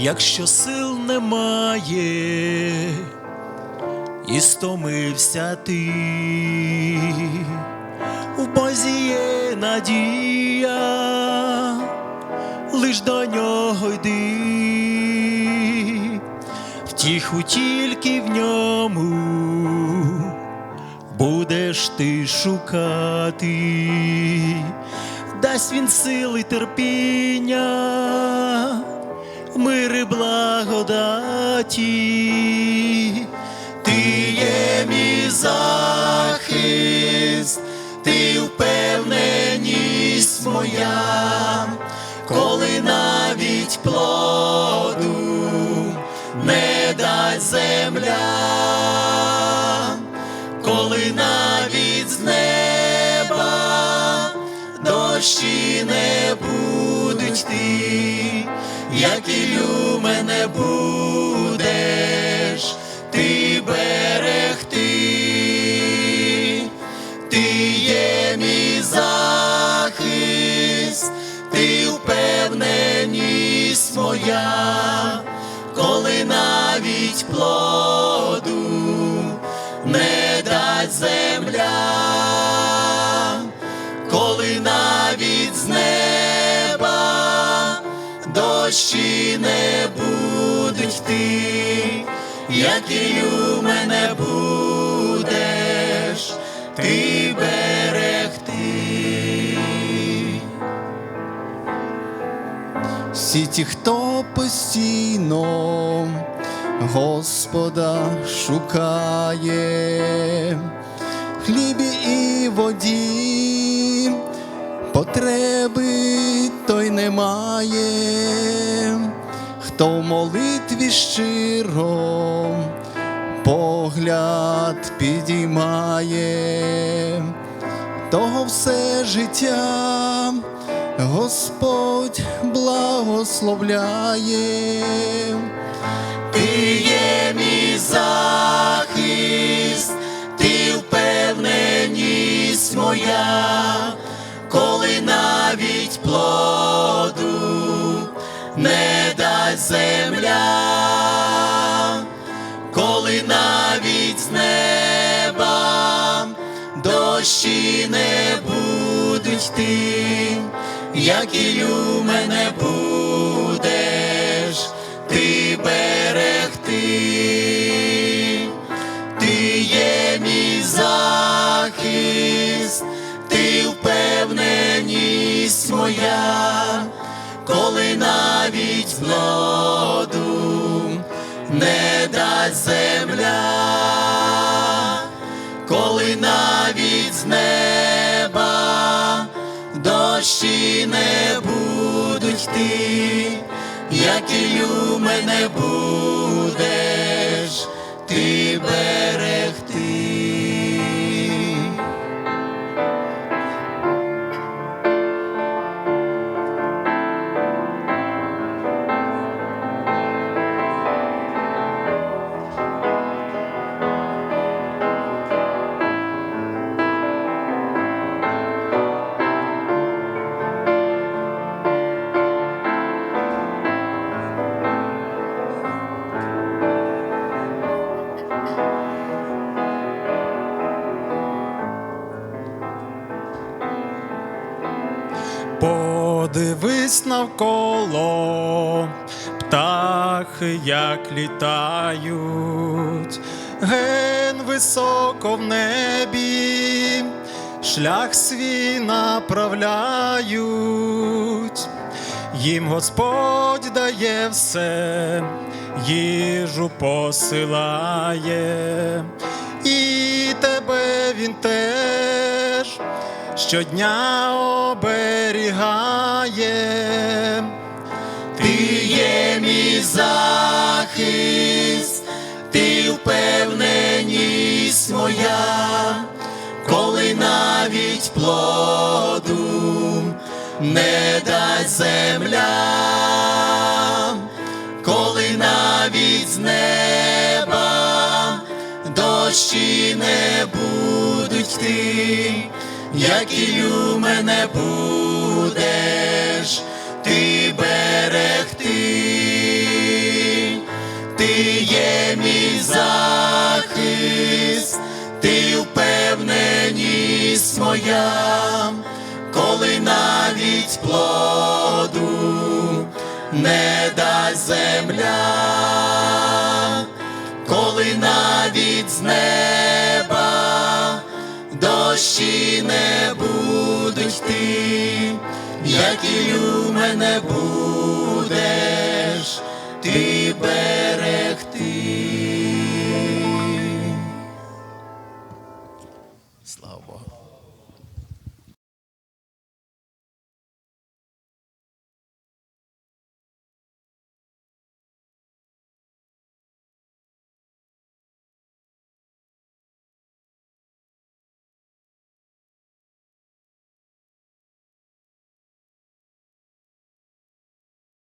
якщо сил немає, і стомився ти, в Бозі є надія, лиш до нього йди, втіху тільки в ньому будеш ти шукати, дасть він сили терпіння, мири благодаті, ти є мій захист, ти впевненість моя, коли навіть плоду не дасть земля коли навіть з неба дощі не будуть йти, як і лю мене будеш ти берегти, ти є мій захист, ти впевненість моя, коли навіть плоду дощі не будуть йти, як і у мене будеш ти берегти. Всі ті, хто постійно Господа шукає, хлібі і воді, потреби той немає, хто в молитві щиро погляд підіймає, того все життя Господь благословляє. Ти земля, коли навіть з неба дощі не будуть йти, як і у мене будеш ти берегти, земля, коли навіть з неба дощі не будуть йти, як і мене будеш Подивись навколо, птахи як літають, ген високо в небі, шлях свій направляють, їм Господь дає все, їжу посилає, і тебе він теж щодня оберігає. Ти є мій захист, ти впевненість моя, коли навіть плоду не дасть земля, коли навіть з неба дощі не будуть йти, як і у мене будеш ти берегти. ти мій захист, ти впевненість моя, коли навіть плоду не дасть земля, коли навіть з неба дощі не будуть йти, і у мене будеш ти берегти.